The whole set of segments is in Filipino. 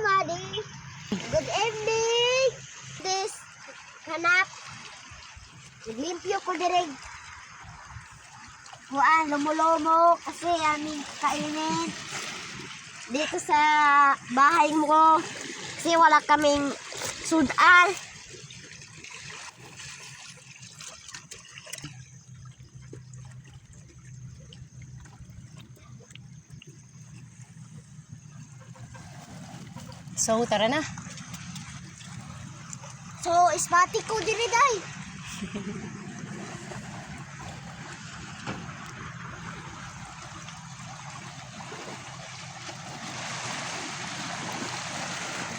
Madi. Good evening. This hanap. Naglimpyo ko direg. Kuan, lumulomo kasi aming kainin. Dito sa bahay mo. Kasi wala kaming sudal. So, tara na. So, ismati ko diri day.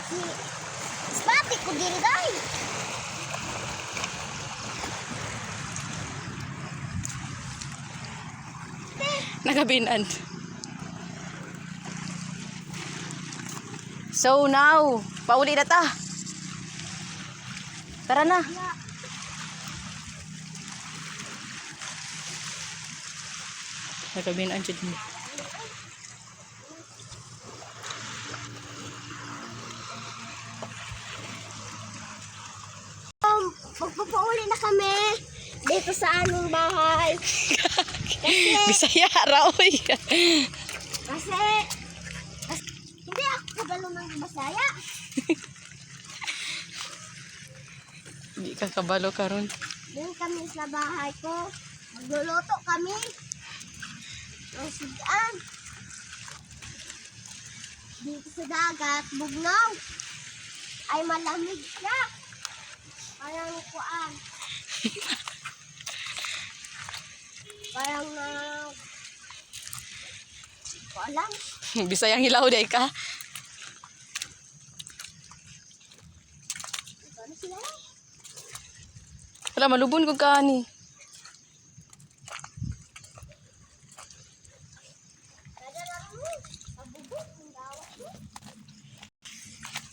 si ismati ko diri day. Nagabinan. So now, pauli na ta. Tara na. Nagabinan jud mo. Um, magpapauli na kami dito sa aming bahay. Bisaya ra Di ka kabalo karon. Doon kami sa bahay ko. Magluluto kami. Ng sigaan. Dito sa dagat, bugnaw. Ay malamig na. Parang kuan. Parang na... Hindi ko alam. Bisayang hilaw day ka. Wala, malubon ko kaani.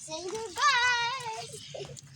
Say goodbye!